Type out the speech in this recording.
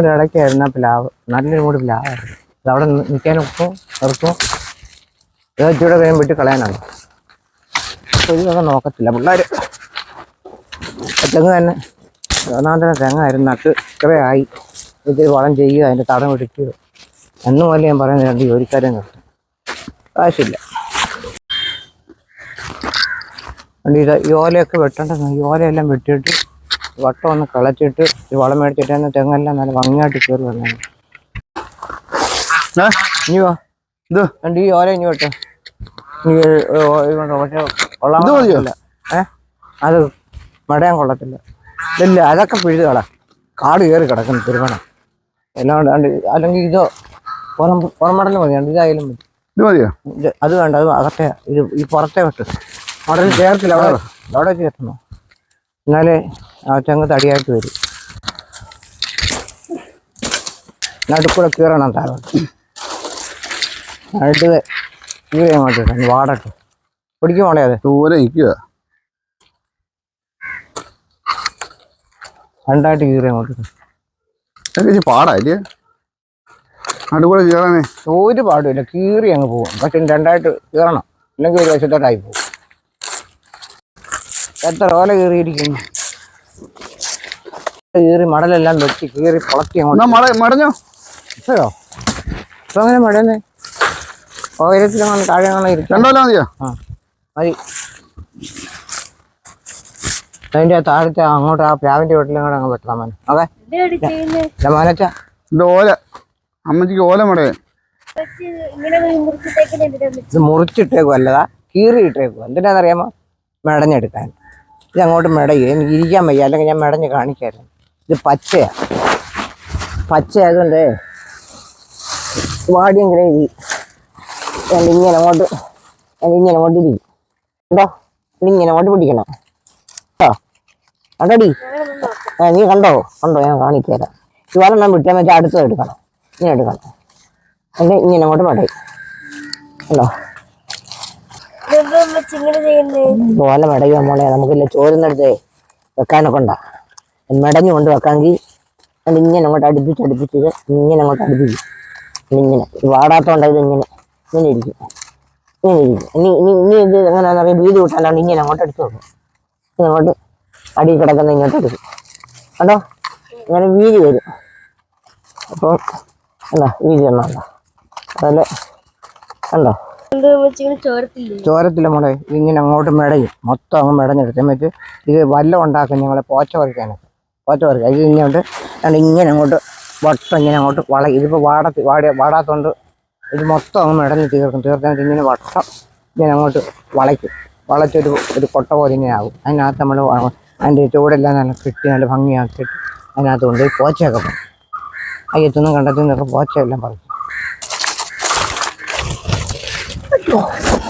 ഒരു ഇടയ്ക്കായിരുന്നു ആ പ്ലാവ്. നല്ലൊരു മൂടി പ്ലാവായിരുന്നു അതവിടെ അവിടെ നിൽക്കാൻ ഒക്കും നിർത്തും ഇത് ഇച്ചിരി വേഗം വിട്ട് കളയാനാണ്. ഇതൊക്കെ നോക്കത്തില്ല. പിള്ളേർ തെങ്ങ് തന്നെ. ഒന്നാം തന്നെ തെങ്ങായിരുന്നു നട്ട് ഇത്രേ ആയി. ഇതിൽ വളം ചെയ്യുക അതിന്റെ തടം പിടിക്കുക എന്ന് പോലെ ഞാൻ പറയുന്നത് രണ്ട് ജോലിക്കാരെ നിർത്തും. കാശില്ല ഇത് ഈ ഓലയൊക്കെ വെട്ടേണ്ടത് ഈ ഓലയെല്ലാം വെട്ടിയിട്ട് വട്ടം ഒന്ന് കളച്ചിട്ട് ഈ വളം മേടിച്ചിട്ട് തന്നെ തെങ്ങെല്ലാം നല്ല ഭംഗിയായിട്ട് കയറി വന്നു ഏ? ഇനി വാ. ഇത്. രണ്ട് ഈ ഓല ഇനി വെട്ടോ. പക്ഷേ കൊള്ളാൻ? കൊള്ളത്തില്ല. അത് മടയാൻ കൊള്ളത്തില്ല. ഇല്ല അതൊക്കെ പിഴുതുകളാ കാട് കയറി കിടക്കുന്നു തിരുവണം എല്ലാം അല്ലെങ്കിൽ ഇതോ പുറം പുറമടൽ മതിയാണ് ഇതായാലും മതി. ഇത് മതിയോ? അത് വേണ്ട അത് അകത്തെ ഇത് ഈ പുറത്തെ വെട്ട്. മടൽ ചേർത്തില്ല അവിടെ അവിടെ ചേർത്തണോ? എന്നാലേ ആ ചങ്ങ് തടിയായിട്ട് വരും. നടുക്കൂടെ കീറണം താഴോട്ട്. അടുത്തത് കീറി മാറ്റി വാടട്ടെ. വാടട്ടെ പിടിക്കുമോളെ അത്. ദൂരെ നിൽക്കുക രണ്ടായിട്ട് കീറി മാറ്റി ഇടണം. അതൊക്കെ ഇച്ചിരി പാടാ ഇല്ലേ നടുക്കൂടെ കീറാനേ. ഒരു പാടുമില്ല കീറി അങ്ങ് പോകും പക്ഷെ രണ്ടായിട്ട് കീറണം. അല്ലെങ്കിൽ ഒരു വശത്തോട്ടായി പോകും എത്ര ഓല കീറിയിരിക്കുന്നു? കീറി മടലെല്ലാം വെട്ടി കീറി അങ്ങോട്ട്. മട മടഞ്ഞോ? ഇപ്പോഴോ? ഇപ്പൊ അങ്ങനെ മടന്നെ ഓയിരത്തിലങ്ങനെ താഴെ അങ്ങനെ ഇരിക്കാം രണ്ടോല മതിയോ? ആ മതി. അതിന്റെ ആ താഴത്തെ അങ്ങോട്ട് ആ പ്ലാവിന്റെ വീട്ടിലും കൂടെ അങ്ങ് വെട്ടണം മോനെ. ഓക്കെ? മോനച്ച. ഇത് ഓല. അമ്മച്ചിക്ക് ഓല മടയേ ഇത് മുറിച്ചിട്ടേക്കും അല്ലതാ കീറി ഇട്ടേക്കും എന്തിനാണെന്നറിയാമോ മെടഞ്ഞെടുക്കാൻ. ഇത് അങ്ങോട്ട് മെടയും എനിക്ക് ഇരിക്കാൻ വയ്യ. അല്ലെങ്കിൽ ഞാൻ മെടഞ്ഞ് കാണിക്കായിരുന്നു. ഇത് പച്ചയാ. പച്ചയായതുകൊണ്ട് വാടിയെങ്കിലും ഇരി. ഞാൻ ഇങ്ങനെ അങ്ങോട്ട് ഞാൻ ഇങ്ങനെ അങ്ങോട്ട് ഇരിക്കും കണ്ടോ? ഇങ്ങനെ അങ്ങോട്ട് പിടിക്കണം. കേട്ടോ കണ്ടോടി? ആ നീ കണ്ടോ? കണ്ടോ? ഞാൻ കാണിച്ചു ഇവാളെ ഞാൻ വിട്ടാൽ മറ്റേ അടുത്തത് എടുക്കണം. ഇങ്ങനെ എടുക്കണം. എന്റെ ഇങ്ങനെ അങ്ങോട്ട് മടയും കണ്ടോ? ഓല മടങ്ങി നമ്മളെ നമുക്കില്ല ചോരുന്നെടുത്ത് വെക്കാനൊക്കെ ഉണ്ടാ. മടങ്ങി കൊണ്ട് വെക്കാമെങ്കിൽ ഇങ്ങനെ അങ്ങോട്ട് അടുപ്പിച്ച് അടുപ്പിച്ച് ഇങ്ങനെ അങ്ങോട്ട് അടുപ്പിക്കും. ഇങ്ങനെ വാടാത്തോണ്ട് ഇങ്ങനെ. ഇങ്ങനെ ഇരിക്കും. ഇങ്ങനെ ഇരിക്കും. ഇനി ഇനി ഇത് എങ്ങനെയാണെന്ന് അറിയാം. വീതി കൂട്ടാനാണ് ഇങ്ങനെ അങ്ങോട്ട് എടുത്തു ഇങ്ങനെ അങ്ങോട്ട് അടിയിൽ കിടക്കുന്ന ഇങ്ങോട്ട് എടുക്കും. കണ്ടോ? ഇങ്ങനെ വീതി വരും. അപ്പോൾ എന്താ വീതി ഒന്നുണ്ടോ അതുപോലെ കണ്ടോ? ചോരത്തില്ലേ? മോളെ. ഇങ്ങനെ അങ്ങോട്ട് മെടയും മൊത്തം അങ്ങ് മെടഞ്ഞെടുത്ത് എന്നിട്ട് ഇത് വല്ല ഉണ്ടാക്കും ഞങ്ങളെ പോച്ച പറിക്കാനൊക്കെ പോച്ച പറിക്കാൻ ഇത് ഇങ്ങോട്ട് ഇങ്ങനെ അങ്ങോട്ട് വട്ടം ഇങ്ങനെ അങ്ങോട്ട് വള ഇതിപ്പോൾ വാടത്തി വാടിയ വാടാത്തോണ്ട് ഇത് മൊത്തം അങ്ങ് മെടഞ്ഞ് തീർക്കും. തീർത്തിട്ട് ഇങ്ങനെ വട്ടം ഇങ്ങനെ അങ്ങോട്ട് വളയ്ക്കും. വളച്ചൊരു ഒരു കൊട്ട പോലെ ഇങ്ങനെ ആകും അതിനകത്ത് നമ്മൾ അതിന്റെ ചൂടെല്ലാം നല്ല കിട്ടി നല്ല ഭംഗിയാക്കിയിട്ട് അതിനകത്ത് കൊണ്ട് പോച്ചയൊക്കെ പറയും അയ്യത്തൊന്നും കണ്ടെത്തി നിന്നൊക്കെ പോച്ചയെല്ലാം പറിക്കും. dua.